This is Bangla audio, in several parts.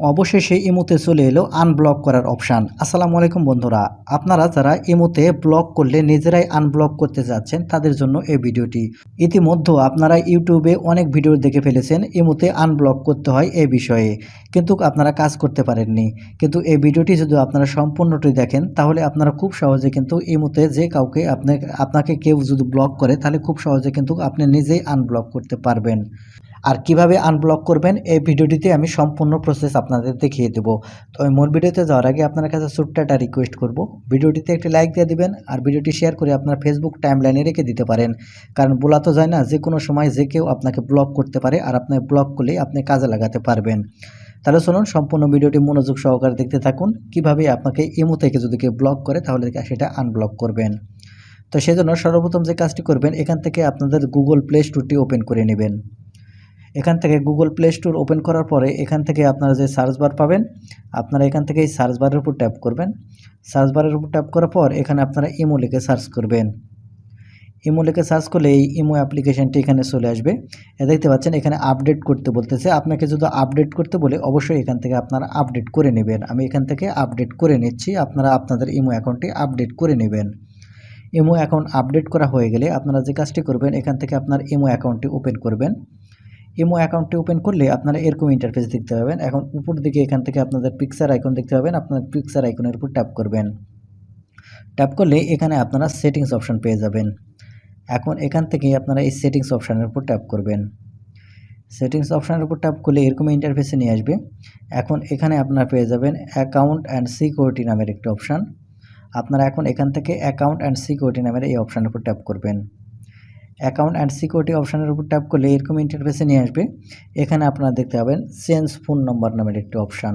অবশেষে ইমোতে চলে এলো আনব্লক করার অপশান আসসালামু আলাইকুম বন্ধুরা, আপনারা যারা ইমোতে ব্লক করলে নিজেরাই আনব্লক করতে যাচ্ছেন তাদের জন্য এই ভিডিওটি। ইতিমধ্যে আপনারা ইউটিউবে অনেক ভিডিও দেখে ফেলেছেন ইমোতে আনব্লক করতে হয় এই বিষয়ে। কিন্তু আপনারা কাজ করতে পারেননি। কিন্তু এই ভিডিওটি যদি আপনারা সম্পূর্ণটি দেখেন, তাহলে আপনারা খুব সহজে কিন্তু ইমোতে যে কাউকে আপনি, আপনাকে কেউ যদি ব্লক করে, তাহলে খুব সহজে কিন্তু আপনি নিজেই আনব্লক করতে পারবেন। আর কীভাবে আনব্লক করবেন, এই ভিডিওটিতে আমি সম্পূর্ণ প্রসেস আপনাদের দেখিয়ে দেবো। তো আমি মূল ভিডিওতে যাওয়ার আগে আপনার কাছে ছোট্ট একটা রিকোয়েস্ট করব। ভিডিওটিতে একটি লাইক দিয়ে দিবেন আর ভিডিওটি শেয়ার করে আপনার ফেসবুক টাইম লাইনে রেখে দিতে পারেন। কারণ বলা তো যায় না, যে কোনো সময় যে কেউ আপনাকে ব্লক করতে পারে আর আপনি ব্লক করলে আপনি কাজে লাগাতে পারবেন। তাহলে শুনুন সম্পূর্ণ ভিডিওটি মনোযোগ সহকারে দেখতে থাকুন। কীভাবে আপনাকে ইমো থেকে যদি কেউ ব্লক করে, তাহলে সেটা আনব্লক করবেন। তো সেজন্য সর্বপ্রথম যে কাজটি করবেন, এখান থেকে আপনাদের গুগল প্লে স্টোরটি ওপেন করে নেবেন। এখান থেকে গুগল প্লে স্টোর ওপেন করার পরে এখান থেকে আপনারা যে সার্চ বার পাবেন, আপনারা এখান থেকে এই সার্চ বারের উপর ট্যাপ করবেন। সার্চ বারের উপর ট্যাপ করার পর এখানে আপনারা ইমো লিখে সার্চ করবেন। ইমো লিখে সার্চ করলে এই ইমো অ্যাপ্লিকেশনটি এখানে চলে আসবে। দেখতে পাচ্ছেন এখানে আপডেট করতে বলতেছে। আপনাকে যদি আপডেট করতে বলে, অবশ্যই এখান থেকে আপনারা আপডেট করে নেবেন। আমি এখান থেকে আপডেট করে নিচ্ছি। আপনারা আপনাদের ইমো অ্যাকাউন্টটি আপডেট করে নেবেন। ইমো অ্যাকাউন্ট আপডেট করা হয়ে গেলে আপনারা যে কাজটি করবেন, এখান থেকে আপনার ইমো অ্যাকাউন্টটি ওপেন করবেন। ইমো অ্যাকাউন্টটি ওপেন করলে আপনারা এরকম ইন্টারফেস দেখতে পাবেন। এখন উপর দিকে এখান থেকে আপনাদের পিকচার আইকন দেখতে পাবেন। আপনার পিকচার আইকনের উপর ট্যাপ করবেন। ট্যাপ করলে এখানে আপনারা সেটিংস অপশান পেয়ে যাবেন। এখন এখান থেকে আপনারা এই সেটিংস অপশানের উপর ট্যাপ করবেন। সেটিংস অপশানের উপর ট্যাপ করলে এরকম ইন্টারফেসে নিয়ে আসবে। এখন এখানে আপনারা পেয়ে যাবেন অ্যাকাউন্ট অ্যান্ড সিকিউরিটি নামের একটি অপশান আপনারা এখন এখান থেকে অ্যাকাউন্ট অ্যান্ড সিকিউরিটি নামের এই অপশানের উপর ট্যাপ করবেন। অ্যাকাউন্ট অ্যান্ড সিকিউরিটি অপশানের উপর ট্যাপ করলে এরকম ইন্টারফেসে নিয়ে আসবে। এখানে আপনারা দেখতে পাবেন চেঞ্জ ফোন নম্বর নামের একটি অপশান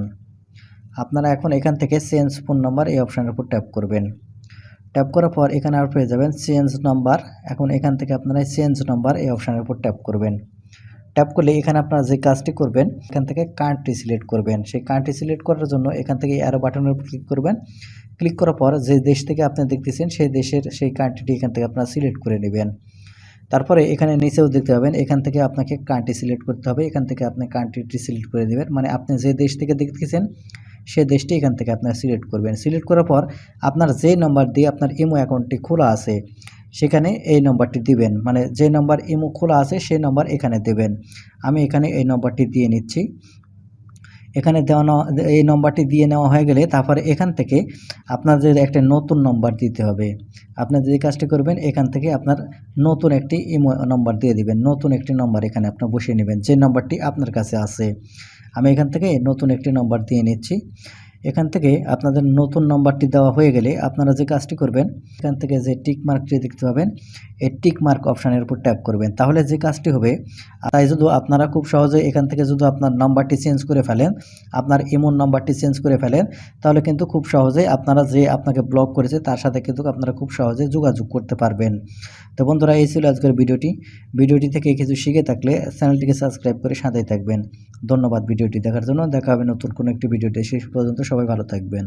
আপনারা এখন এখান থেকে চেঞ্জ ফোন নম্বর এই অপশানের উপর ট্যাপ করবেন। ট্যাপ করার পর এখানে আর পেয়ে যাবেন চেঞ্জ নাম্বার এখন এখান থেকে আপনারা চেঞ্জ নাম্বার এই অপশানের উপর ট্যাপ করবেন। ট্যাপ করলে এখানে আপনারা যে কাজটি করবেন, এখান থেকে কান্ট্রি সিলেক্ট করবেন। সেই কান্ট্রি সিলেক্ট করার জন্য এখান থেকে অ্যারো বাটনের উপর ক্লিক করবেন। ক্লিক করার পর যে দেশ থেকে আপনি দেখতেছেন, সেই দেশের সেই কান্ট্রিটি এখান থেকে আপনারা সিলেক্ট করে নেবেন। তারপরে এখানে নিচেও দেখতে পাবেন, এখান থেকে আপনাকে কান্ট্রি সিলেক্ট করতে হবে, এখান থেকে আপনি কান্ট্রিটি সিলেক্ট করে দেবেন। মানে আপনি যে দেশ থেকে দেখতেছেন, সে দেশটি এখান থেকে আপনার সিলেক্ট করবেন। সিলেক্ট করার পর আপনার যে নম্বর দিয়ে আপনার ইমো অ্যাকাউন্টটি খোলা আছে, সেখানে এই নম্বরটি দিবেন। মানে যে নম্বর ইমো খোলা আছে সেই নম্বর এখানে দেবেন। আমি এখানে এই নম্বরটি দিয়ে নিচ্ছি। এখানে দেওয়া এই নম্বরটি দিয়ে নেওয়া হয়ে গেলে তারপরে এখান থেকে আপনাদের একটা নতুন নম্বর দিতে হবে। আপনার যে কাজটি করবেন, এখান থেকে আপনার নতুন একটি ইমো নম্বর দিয়ে দিবেন। নতুন একটি নম্বর এখানে আপনার বসিয়ে নেবেন। যে নম্বরটি আপনার কাছে আছে। আমি এখান থেকে নতুন একটি নম্বর দিয়ে নিচ্ছি। এখান থেকে আপনাদের নতুন নম্বরটি দেওয়া হয়ে গেলে আপনারা যে কাজটি করবেন, এখান থেকে যে টিক মার্কটি দেখতে পাবেন, এই টিক মার্ক অপশানের উপর ট্যাপ করবেন। তাহলে যে কাজটি হবে, তাই যদি আপনারা খুব সহজে এখান থেকে যদি আপনার নাম্বারটি চেঞ্জ করে ফেলেন, আপনার ইমোন নাম্বারটি চেঞ্জ করে ফেলেন, তাহলে কিন্তু খুব সহজে আপনারা যে আপনাকে ব্লক করেছে, তার সাথে কিন্তু আপনারা খুব সহজে যোগাযোগ করতে পারবেন। তো বন্ধুরা, এই ছিল আজকের ভিডিওটি। ভিডিওটি থেকে কিছু শিখে থাকলে চ্যানেলটিকে সাবস্ক্রাইব করে সাথেই থাকবেন। ধন্যবাদ ভিডিওটি দেখার জন্য। দেখা হবে নতুন কোনো একটি ভিডিওতে। শেষ পর্যন্ত সবাই ভালো থাকবেন।